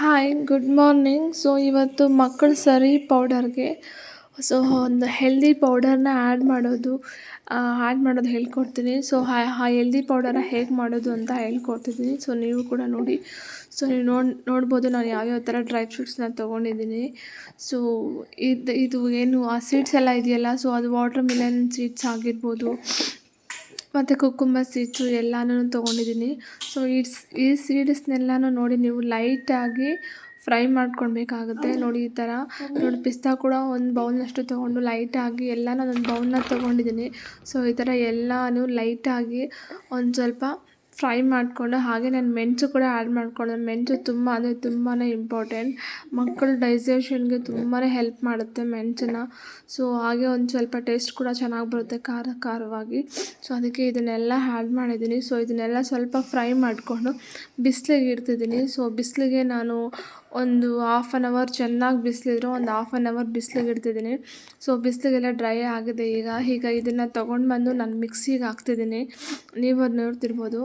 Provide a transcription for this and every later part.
Hi good morning so ಇವತ್ತು ಮಕ್ಕಳ ಸರಿ ಪೌಡರ್ಗೆ ಸೊ ಒಂದು ಹೆಲ್ದಿ ಪೌಡರ್ನ ಆ್ಯಡ್ ಮಾಡೋದು ಆ್ಯಡ್ ಮಾಡೋದು ಹೇಳ್ಕೊಡ್ತೀನಿ. ಸೊ ಆ ಹೆಲ್ದಿ ಪೌಡರ್ನ ಹೇಗೆ ಮಾಡೋದು ಅಂತ ಹೇಳ್ಕೊಡ್ತಿದ್ದೀನಿ. ಸೊ ನೀವು ಕೂಡ ನೋಡಿ. ಸೊ ನೀವು ನೋಡಿ, ನೋಡ್ಬೋದು ನಾನು ಯಾವ್ಯಾವ ಥರ ಡ್ರೈ ಫ್ರೂಟ್ಸ್ನ ತೊಗೊಂಡಿದ್ದೀನಿ. ಸೊ ಇದು ಇದು ಏನು ಆ ಸೀಡ್ಸ್ ಎಲ್ಲ ಇದೆಯಲ್ಲ ಸೊ ಅದು ವಾಟರ್ ಮಿಲನ್ ಸೀಡ್ಸ್ ಆಗಿರ್ಬೋದು ಮತ್ತು ಕುಕ್ಕುಂಬ ಸೀಡ್ಸು ಎಲ್ಲಾನು ತೊಗೊಂಡಿದ್ದೀನಿ. ಸೊ ಇಟ್ಸ್ ಈ ಸೀಡ್ಸ್ನೆಲ್ಲನೂ ನೋಡಿ ನೀವು ಲೈಟಾಗಿ ಫ್ರೈ ಮಾಡ್ಕೊಳ್ಬೇಕಾಗುತ್ತೆ. ನೋಡಿ ಈ ಥರ. ನೋಡಿ, ಪಿಸ್ತಾ ಕೂಡ ಒಂದು ಬೌಲ್ನಷ್ಟು ತೊಗೊಂಡು ಲೈಟಾಗಿ ಎಲ್ಲನೂ ಒಂದು ಬೌಲ್ನ ತೊಗೊಂಡಿದ್ದೀನಿ. ಸೊ ಈ ಥರ ಎಲ್ಲನೂ ಲೈಟಾಗಿ ಒಂದು ಸ್ವಲ್ಪ ಫ್ರೈ ಮಾಡಿಕೊಂಡು ಹಾಗೆ ನಾನು ಮೆಣಸು ಕೂಡ ಆ್ಯಡ್ ಮಾಡಿಕೊಂಡೆ ಮೆಣಸು ತುಂಬ ಅಂದರೆ ತುಂಬಾ ಇಂಪಾರ್ಟೆಂಟ್ ಮಕ್ಕಳ ಡೈಜೆಷನ್ಗೆ ತುಂಬಾ ಹೆಲ್ಪ್ ಮಾಡುತ್ತೆ ಮೆಣಸನ್ನ. ಸೊ ಹಾಗೆ ಒಂದು ಸ್ವಲ್ಪ ಟೇಸ್ಟ್ ಕೂಡ ಚೆನ್ನಾಗಿ ಬರುತ್ತೆ ಖಾರ ಖಾರವಾಗಿ. ಸೊ ಅದಕ್ಕೆ ಇದನ್ನೆಲ್ಲ ಆ್ಯಡ್ ಮಾಡಿದ್ದೀನಿ. ಸೊ ಇದನ್ನೆಲ್ಲ ಸ್ವಲ್ಪ ಫ್ರೈ ಮಾಡಿಕೊಂಡು ಬಿಸಿಲಿಗೆ ಇಡ್ತಿದ್ದೀನಿ. ಸೊ ಬಿಸಿಲಿಗೆ ನಾನು ಒಂದು ಹಾಫ್ ಆನ್ ಅವರ್ ಚೆನ್ನಾಗಿ ಬಿಸಿಲಿದ್ರು ಒಂದು ಹಾಫ್ ಆನ್ ಅವರ್ ಬಿಸಿಲಿಗೆ ಇಡ್ತಿದ್ದೀನಿ. ಸೊ ಬಿಸಿಲಿಗೆಲ್ಲ ಡ್ರೈ ಆಗಿದೆ ಈಗ. ಈಗ ಇದನ್ನು ತೊಗೊಂಡು ಬಂದು ನಾನು ಮಿಕ್ಸಿಗೆ ಹಾಕ್ತಿದ್ದೀನಿ. ನೀವು ಅದು ನೋಡ್ತಿರ್ಬೋದು.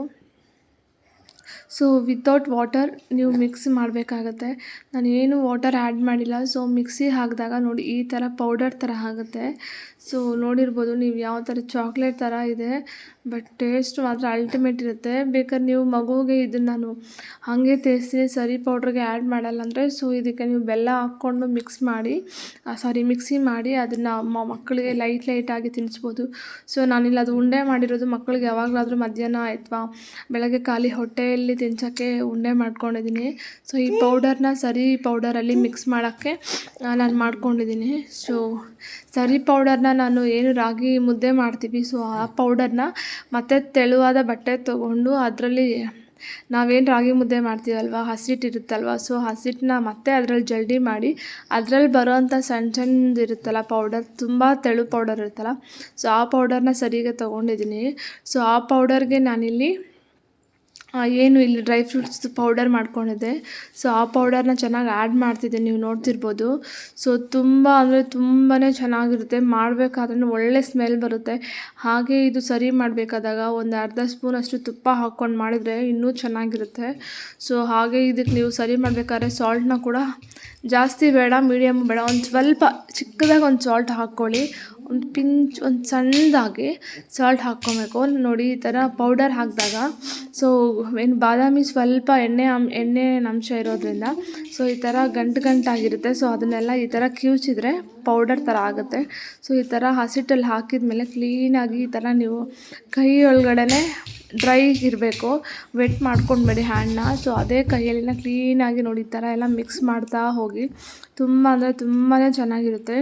ಸೊ ವಿತೌಟ್ ವಾಟರ್ ನೀವು ಮಿಕ್ಸ್ ಮಾಡಬೇಕಾಗತ್ತೆ. ನಾನು ಏನು ವಾಟರ್ ಆ್ಯಡ್ ಮಾಡಿಲ್ಲ. ಸೊ ಮಿಕ್ಸಿ ಹಾಕಿದಾಗ ನೋಡಿ, ಈ ಥರ ಪೌಡರ್ ಥರ ಆಗುತ್ತೆ. ಸೊ ನೋಡಿರ್ಬೋದು ನೀವು ಯಾವ ಥರ ಚಾಕ್ಲೇಟ್ ಥರ ಇದೆ ಬಟ್ ಟೇಸ್ಟ್ ಮಾತ್ರ ಅಲ್ಟಿಮೇಟ್ ಇರುತ್ತೆ. ಬೇಕಾದ್ರೆ ನೀವು ಮಗುವಿಗೆ ಇದನ್ನು ನಾನು ಹಾಗೆ ತೇಸ್ತೀನಿ ಸರಿ ಪೌಡ್ರಿಗೆ ಆ್ಯಡ್ ಮಾಡಲ್ಲ ಅಂದರೆ ಸೊ ಇದಕ್ಕೆ ನೀವು ಬೆಲ್ಲ ಹಾಕ್ಕೊಂಡು ಮಿಕ್ಸ್ ಮಾಡಿ ಸಾರಿ ಮಿಕ್ಸಿ ಮಾಡಿ ಅದನ್ನು ಮಕ್ಕಳಿಗೆ ಲೈಟ್ ಲೈಟಾಗಿ ತಿನ್ನಿಸ್ಬೋದು ಸೊ ನಾನಿಲ್ಲ ಅದು ಉಂಡೆ ಮಾಡಿರೋದು ಮಕ್ಕಳಿಗೆ ಯಾವಾಗಲಾದರೂ ಮಧ್ಯಾಹ್ನ ಅಥವಾ ಬೆಳಗ್ಗೆ ಖಾಲಿ ಹೊಟ್ಟೆಯಲ್ಲಿ ತಿನ್ಸೋಕ್ಕೆ ಉಂಡೆ ಮಾಡ್ಕೊಂಡಿದ್ದೀನಿ. ಸೊ ಈ ಪೌಡರ್ನ ಸರಿ ಪೌಡರಲ್ಲಿ ಮಿಕ್ಸ್ ಮಾಡೋಕ್ಕೆ ನಾನು ಮಾಡ್ಕೊಂಡಿದ್ದೀನಿ. ಸೊ ಸರಿ ಪೌಡರ್ನ ನಾನು ಏನು ರಾಗಿ ಮುದ್ದೆ ಮಾಡ್ತೀವಿ. ಸೊ ಆ ಪೌಡರ್ನ ಮತ್ತೆ ತೆಳುವಾದ ಬಟ್ಟೆ ತೊಗೊಂಡು ಅದರಲ್ಲಿ ನಾವೇನು ರಾಗಿ ಮುದ್ದೆ ಮಾಡ್ತೀವಲ್ವ? ಹಸಿಟ್ಟು ಇರುತ್ತಲ್ವ? ಸೊ ಹಸಿಟ್ಟನ್ನ ಮತ್ತೆ ಅದರಲ್ಲಿ ಜಲ್ಡಿ ಮಾಡಿ ಅದರಲ್ಲಿ ಬರೋವಂಥ ಸಣ್ಣ ಇರುತ್ತಲ್ಲ ಪೌಡರ್ ತುಂಬ ತೆಳು ಪೌಡರ್ ಇರುತ್ತಲ್ಲ. ಸೊ ಆ ಪೌಡರ್ನ ಸರಿಯಾಗಿ ತೊಗೊಂಡಿದ್ದೀನಿ. ಸೊ ಆ ಪೌಡರ್ಗೆ ನಾನಿಲ್ಲಿ ಏನು ಇಲ್ಲಿ ಡ್ರೈ ಫ್ರೂಟ್ಸ್ ಪೌಡರ್ ಮಾಡ್ಕೊಂಡಿದ್ದೆ. ಸೊ, ಆ ಪೌಡರ್ನ ಚೆನ್ನಾಗಿ ಆ್ಯಡ್ ಮಾಡ್ತಿದ್ದೆ. ನೀವು ನೋಡ್ತಿರ್ಬೋದು. ಸೊ, ತುಂಬ ಅಂದರೆ ತುಂಬಾ ಚೆನ್ನಾಗಿರುತ್ತೆ. ಮಾಡಬೇಕಾದ್ರೂ ಒಳ್ಳೆ ಸ್ಮೆಲ್ ಬರುತ್ತೆ. ಹಾಗೆ ಇದು ಸರಿ ಮಾಡಬೇಕಾದಾಗ ಒಂದು ಅರ್ಧ ಸ್ಪೂನಷ್ಟು ತುಪ್ಪ ಹಾಕ್ಕೊಂಡು ಮಾಡಿದರೆ ಇನ್ನೂ ಚೆನ್ನಾಗಿರುತ್ತೆ. ಸೊ, ಹಾಗೆ ಇದಕ್ಕೆ ನೀವು ಸರಿ ಮಾಡಬೇಕಾದ್ರೆ ಸಾಲ್ಟ್ನ ಕೂಡ ಜಾಸ್ತಿ ಬೇಡ ಮೀಡಿಯಮ್ ಬೇಡ. ಒಂದು ಸ್ವಲ್ಪ ಚಿಕ್ಕದಾಗಿ ಒಂದು ಸಾಲ್ಟ್ ಹಾಕ್ಕೊಳ್ಳಿ. ಒಂದು ಪಿಂಚ್, ಒಂದು ಸಣ್ಣದಾಗಿ ಸಾಲ್ಟ್ ಹಾಕ್ಕೊಬೇಕು. ನೋಡಿ, ಈ ಥರ ಪೌಡರ್ ಹಾಕಿದಾಗ ಸೊ ಏನು ಬಾದಾಮಿ ಸ್ವಲ್ಪ ಎಣ್ಣೆ ಎಣ್ಣೆ ಅಂಶ ಇರೋದ್ರಿಂದ ಸೊ ಈ ಥರ ಗಂಟು ಗಂಟಾಗಿರುತ್ತೆ. ಸೊ ಅದನ್ನೆಲ್ಲ ಈ ಥರ ಕಿವುಚಿದ್ರೆ ಪೌಡರ್ ಥರ ಆಗುತ್ತೆ. ಸೊ ಈ ಥರ ಹಸಿಟ್ಟಲ್ಲಿ ಹಾಕಿದ ಮೇಲೆ ಕ್ಲೀನಾಗಿ ಈ ಥರ ನೀವು ಕೈ ಒಳಗಡೆ ಡ್ರೈ ಇರಬೇಕು. ವೆಟ್ ಮಾಡ್ಕೊಂಡ್ಬೇಡಿ ಹ್ಯಾಂಡ್ನ ಸೊ ಅದೇ ಕೈಯಲ್ಲಿನ ಕ್ಲೀನಾಗಿ ನೋಡಿ, ಈ ಥರ ಎಲ್ಲ ಮಿಕ್ಸ್ ಮಾಡ್ತಾ ಹೋಗಿ, ತುಂಬ ಅಂದರೆ ತುಂಬಾ ಚೆನ್ನಾಗಿರುತ್ತೆ.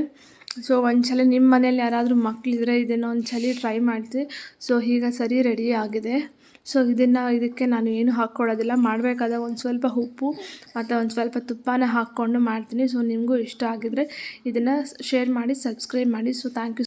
ಸೊ ಒಂದ್ಸಲ ನಿಮ್ಮ ಮನೇಲಿ ಯಾರಾದರೂ ಮಕ್ಕಳಿದ್ರೆ ಇದನ್ನು ಒಂದ್ಸಲ ಟ್ರೈ ಮಾಡ್ತೀವಿ ಸೊ ಈಗ ಸರಿ ರೆಡಿ ಆಗಿದೆ. ಸೊ ಇದನ್ನು ಇದಕ್ಕೆ ನಾನು ಏನು ಹಾಕ್ಕೊಳ್ಳೋದಿಲ್ಲ. ಮಾಡಬೇಕಾದಾಗ ಒಂದು ಸ್ವಲ್ಪ ಉಪ್ಪು ಮತ್ತು ಒಂದು ಸ್ವಲ್ಪ ತುಪ್ಪನ ಹಾಕ್ಕೊಂಡು ಮಾಡ್ತೀನಿ. ಸೊ ನಿಮಗೂ ಇಷ್ಟ ಆಗಿದ್ರೆ ಇದನ್ನು ಶೇರ್ ಮಾಡಿ ಸಬ್ಸ್ಕ್ರೈಬ್ ಮಾಡಿ. So thank you